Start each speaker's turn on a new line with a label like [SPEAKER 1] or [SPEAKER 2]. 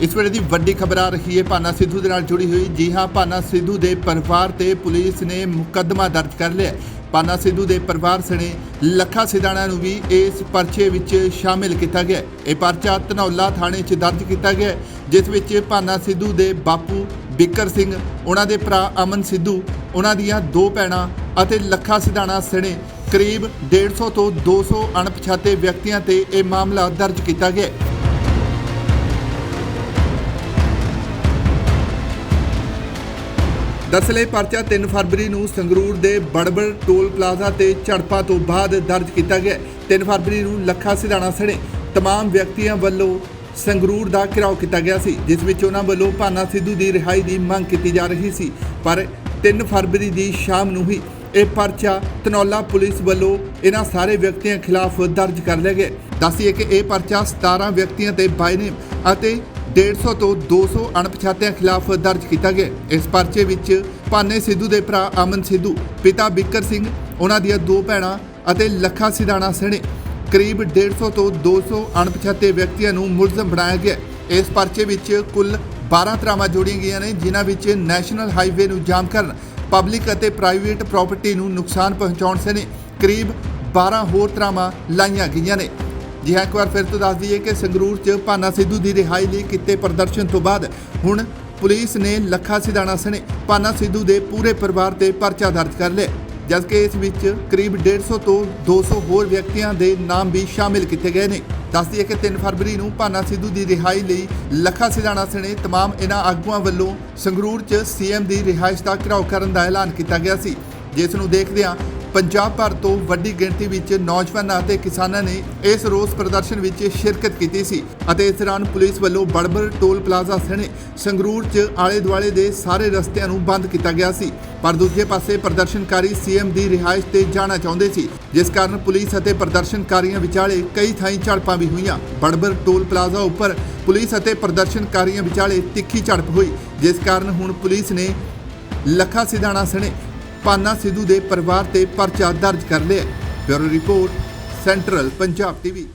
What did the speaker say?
[SPEAKER 1] ਇਸ ਵੇਲੇ ਦੀ ਵੱਡੀ ਖਬਰ ਆ ਰਹੀ ਹੈ। ਭਾਨਾ ਸਿੱਧੂ ਦੇ ਨਾਲ ਜੁੜੀ ਹੋਈ ਜੀ ਹਾਂ, ਭਾਨਾ ਸਿੱਧੂ ਦੇ ਪਰਿਵਾਰ ਤੇ ਪੁਲਿਸ ਨੇ ਮੁਕੱਦਮਾ ਦਰਜ ਕਰ ਲਿਆ ਹੈ। ਪਾਨਾ ਸਿੱਧੂ ਦੇ ਪਰਿਵਾਰ ਸਣੇ ਲੱਖਾ ਸਿਧਾਣਾ ਨੂੰ ਵੀ ਇਸ ਪਰਚੇ ਵਿੱਚ ਸ਼ਾਮਿਲ ਕੀਤਾ ਗਿਆ ਇਹ ਪਰਚਾ ਧਨੌਲਾ ਥਾਣੇ 'ਚ ਦਰਜ ਕੀਤਾ ਗਿਆ ਜਿਸ ਵਿੱਚ ਪਾਨਾ ਸਿੱਧੂ ਦੇ ਬਾਪੂ ਬਿੱਕਰ ਸਿੰਘ, ਉਹਨਾਂ ਦੇ ਭਰਾ ਅਮਨ ਸਿੱਧੂ, ਉਹਨਾਂ ਦੀਆਂ ਦੋ ਭੈਣਾਂ ਅਤੇ ਲੱਖਾ ਸਿਧਾਣਾ ਸਣੇ ਕਰੀਬ 150 ਤੋਂ 200 ਅਣਪਛਾਤੇ ਵਿਅਕਤੀਆਂ ਤੇ ਇਹ ਮਾਮਲਾ ਦਰਜ ਕੀਤਾ ਗਿਆ ਹੈ। ਦਰਅਸਲ ਇਹ ਪਰਚਾ 3 ਫਰਵਰੀ ਨੂੰ ਸੰਗਰੂਰ ਦੇ ਬੜਬੜ ਟੋਲ ਪਲਾਜ਼ਾ ਤੇ ਝੜਪਾਂ ਤੋਂ ਬਾਅਦ ਦਰਜ ਕੀਤਾ ਗਿਆ ਹੈ। 3 ਫਰਵਰੀ ਨੂੰ ਲੱਖਾ ਸਿਧਾਣਾ ਸਣੇ तमाम ਵਿਅਕਤੀਆਂ ਵੱਲੋਂ ਸੰਗਰੂਰ ਦਾ ਘਿਰਾਓ ਕੀਤਾ ਗਿਆ ਸੀ ਜਿਸ ਵਿੱਚ ਉਹਨਾਂ ਵੱਲੋਂ ਭਾਨਾ ਸਿੱਧੂ ਦੀ ਰਿਹਾਈ ਦੀ ਮੰਗ ਕੀਤੀ ਜਾ ਰਹੀ ਸੀ ਪਰ 3 ਫਰਵਰੀ ਦੀ ਸ਼ਾਮ ਨੂੰ ਹੀ ਇਹ ਪਰਚਾ ਧਨੌਲਾ ਪੁਲਿਸ ਵੱਲੋਂ ਇਹਨਾਂ ਸਾਰੇ ਵਿਅਕਤੀਆਂ ਖਿਲਾਫ ਦਰਜ ਕਰ ਲਿਆ ਗਿਆ ਦੱਸੀਏ ਕਿ ਇਹ ਪਰਚਾ 17 ਵਿਅਕਤੀਆਂ ਤੇ ਬਾਈ ਨੇ ਅਤੇ 150 ਤੋਂ 200 ਅਣਪਛਾਤਿਆਂ ਖਿਲਾਫ ਦਰਜ ਕੀਤਾ ਗਿਆ। ਇਸ ਪਰਚੇ ਵਿੱਚ ਭਾਨੇ ਸਿੱਧੂ ਦੇ ਭਰਾ ਅਮਨ ਸਿੱਧੂ, ਪਿਤਾ ਬਿੱਕਰ ਸਿੰਘ, ਉਹਨਾਂ ਦੀਆਂ ਦੋ ਭੈਣਾਂ ਅਤੇ ਲੱਖਾ ਸਿਧਾਣਾ ਸਣੇ ਕਰੀਬ 150 ਤੋਂ 200 ਅਣਪਛਾਤੇ ਵਿਅਕਤੀਆਂ ਨੂੰ ਮੁਲਜ਼ਮ ਬਣਾਇਆ ਗਿਆ। ਇਸ ਪਰਚੇ ਵਿੱਚ ਕੁੱਲ 12 ਧਾਰਾਵਾਂ ਜੋੜੀਆਂ ਗਈਆਂ ਨੇ, ਜਿਨ੍ਹਾਂ ਵਿੱਚ ਨੈਸ਼ਨਲ ਹਾਈਵੇ ਨੂੰ ਜਾਮ ਕਰਨ, ਪਬਲਿਕ ਅਤੇ ਪ੍ਰਾਈਵੇਟ ਪ੍ਰਾਪਰਟੀ ਨੂੰ ਨੁਕਸਾਨ ਪਹੁੰਚਾਉਣ ਸਣੇ ਕਰੀਬ 12 ਹੋਰ ਧਾਰਾਵਾਂ ਲਾਈਆਂ ਗਈਆਂ ਨੇ। ਜੀ ਹਾਂ ਇੱਕ ਵਾਰ ਫਿਰ ਤੋਂ ਦੱਸ ਦਈਏ ਕਿ ਸੰਗਰੂਰ 'ਚ ਭਾਨਾ ਸਿੱਧੂ ਦੀ ਰਿਹਾਈ ਲਈ ਕੀਤੇ ਪ੍ਰਦਰਸ਼ਨ ਤੋਂ ਬਾਅਦ ਹੁਣ ਪੁਲਿਸ ਨੇ ਲੱਖਾ ਸਿਧਾਣਾ ਸਣੇ ਭਾਨਾ ਸਿੱਧੂ ਦੇ ਪੂਰੇ ਪਰਿਵਾਰ ਤੇ ਪਰਚਾ ਦਰਜ ਕਰ ਲਿਆ ਜਦਕਿ ਇਸ ਵਿੱਚ ਕਰੀਬ 150 ਤੋਂ 200 ਹੋਰ ਵਿਅਕਤੀਆਂ ਦੇ ਨਾਮ ਵੀ ਸ਼ਾਮਿਲ ਕੀਤੇ ਗਏ ਨੇ ਦੱਸ ਦਈਏ ਕਿ 3 ਫਰਵਰੀ ਨੂੰ ਭਾਨਾ ਸਿੱਧੂ ਦੀ ਰਿਹਾਈ ਲਈ ਲੱਖਾ ਸਿਧਾਣਾ ਸਣੇ तमाम ਇਹਨਾਂ ਆਗੂਆਂ ਵੱਲੋਂ ਸੰਗਰੂਰ 'ਚ ਸੀਐਮ ਦੀ ਰਿਹਾਇਸ਼ ਦਾ ਘਿਰਾਓ ਕਰਨ ਦਾ ਐਲਾਨ ਕੀਤਾ ਗਿਆ ਸੀ ਜਿਸ ਨੂੰ ਦੇਖਦਿਆਂ ਪੰਜਾਬ ਭਰ ਤੋਂ ਵੱਡੀ ਗਿਣਤੀ ਵਿੱਚ ਨੌਜਵਾਨਾਂ ਅਤੇ ਕਿਸਾਨਾਂ ਨੇ ਇਸ ਰੋਸ ਪ੍ਰਦਰਸ਼ਨ ਵਿੱਚ ਸ਼ਿਰਕਤ ਕੀਤੀ ਸੀ ਅਤੇ ਇਸ ਦੌਰਾਨ ਪੁਲਿਸ ਵੱਲੋਂ ਬੜਬਰ ਟੋਲ ਪਲਾਜ਼ਾ ਸਣੇ ਸੰਗਰੂਰ 'ਚ ਆਲੇ ਦੁਆਲੇ ਦੇ ਸਾਰੇ ਰਸਤਿਆਂ ਨੂੰ ਬੰਦ ਕੀਤਾ ਗਿਆ ਸੀ। ਪਰ ਦੂਜੇ ਪਾਸੇ ਪ੍ਰਦਰਸ਼ਨਕਾਰੀ ਸੀਐਮ ਦੀ ਰਿਹਾਇਸ਼ ਤੇ ਜਾਣਾ ਚਾਹੁੰਦੇ ਸੀ, ਜਿਸ ਕਾਰਨ ਪੁਲਿਸ ਅਤੇ ਪ੍ਰਦਰਸ਼ਨਕਾਰੀਆਂ ਵਿਚਾਲੇ ਕਈ ਥਾਈਂ ਝੜਪਾਂ ਵੀ ਹੋਈਆਂ। ਬੜਬਰ ਟੋਲ ਪਲਾਜ਼ਾ ਉੱਪਰ ਪੁਲਿਸ ਅਤੇ ਪ੍ਰਦਰਸ਼ਨਕਾਰੀਆਂ ਵਿਚਾਲੇ ਤਿੱਖੀ ਝੜਪ ਹੋਈ, ਜਿਸ ਕਾਰਨ ਹੁਣ ਪੁਲਿਸ ਨੇ ਲੱਖਾ ਸਿਧਾਣਾ ਸਣੇ ਪਾਨਾ ਸਿੱਧੂ ਦੇ ਪਰਿਵਾਰ ਤੇ ਪਰਚਾ ਦਰਜ ਕਰ ਲਿਆ bureau report central Punjab TV.